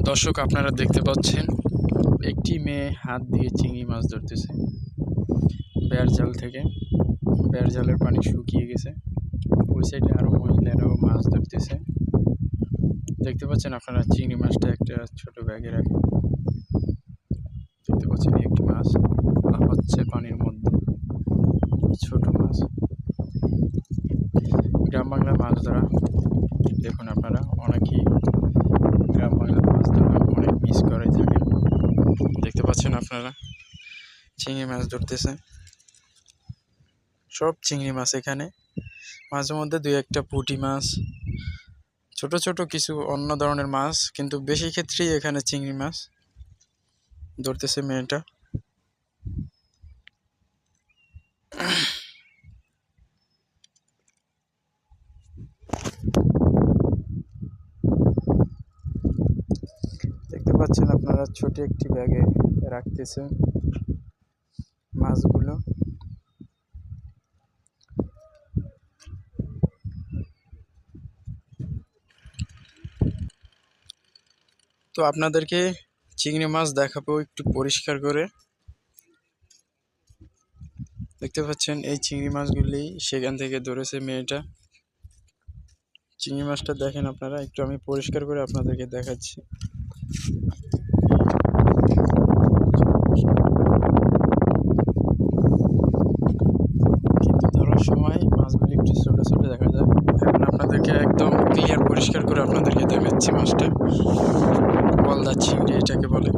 দর্শক, আপনারা দেখতে পাচ্ছেন, একটি মেয়ে হাত দিয়ে চিংড়ি মাছ ধরতেছে। বেড় জাল থেকে, বেড় জালের পানি শুকিয়ে গেছে। ওই সাইডে আরও মহিলারাও মাছ ধরতেছে। দেখতে পাচ্ছেন আপনারা, চিংড়ি মাছটা একটা ছোট ব্যাগে রাখে। দেখতে পাচ্ছেন একটি মাছ লাফাচ্ছে পানির মধ্যে। ছোট মাছ। গ্রাম বাংলা মাছ ধরা। দেখুন আপনারা, অনেকেই গ্রাম বাংলা মাছ ধরা অনেক মিস করে থাকে দেখতে পাচ্ছেন আপনারা? চিংড়ি মাছ ধরতেছে। সব চিংড়ি মাছ এখানে। মাঝে মধ্যে দুই একটা পুঁটি মাছ। ছোট ছোট কিছু অন্য ধরনের মাছ, কিন্তু বেশি ক্ষেত্রেই এখানে চিংড়ি মাছ ধরতেছে মেয়েটা দেখতে পাচ্ছেন আপনারা ছোট একটি ব্যাগে রাখতেছে মাছগুলো। তো আপনাদেরকে চিংড়ি মাছ দেখাবো একটু পরিষ্কার করে। দেখতে পাচ্ছেন এই চিংড়ি মাছগুলি সেখান থেকে ধরেছে মেয়েটা। চিংড়ি মাছটা দেখেন আপনারা, একটু আমি পরিষ্কার করে আপনাদেরকে দেখাচ্ছি। কিন্তু ধরার সময় মাছগুলি একটু ছোট ছোট দেখা যায়। এখন আপনাদেরকে একদম ক্লিয়ার পরিষ্কার করে আপনাদেরকে দেখাচ্ছি মাছটা। গলদা চিংড়ি এটাকে বলে।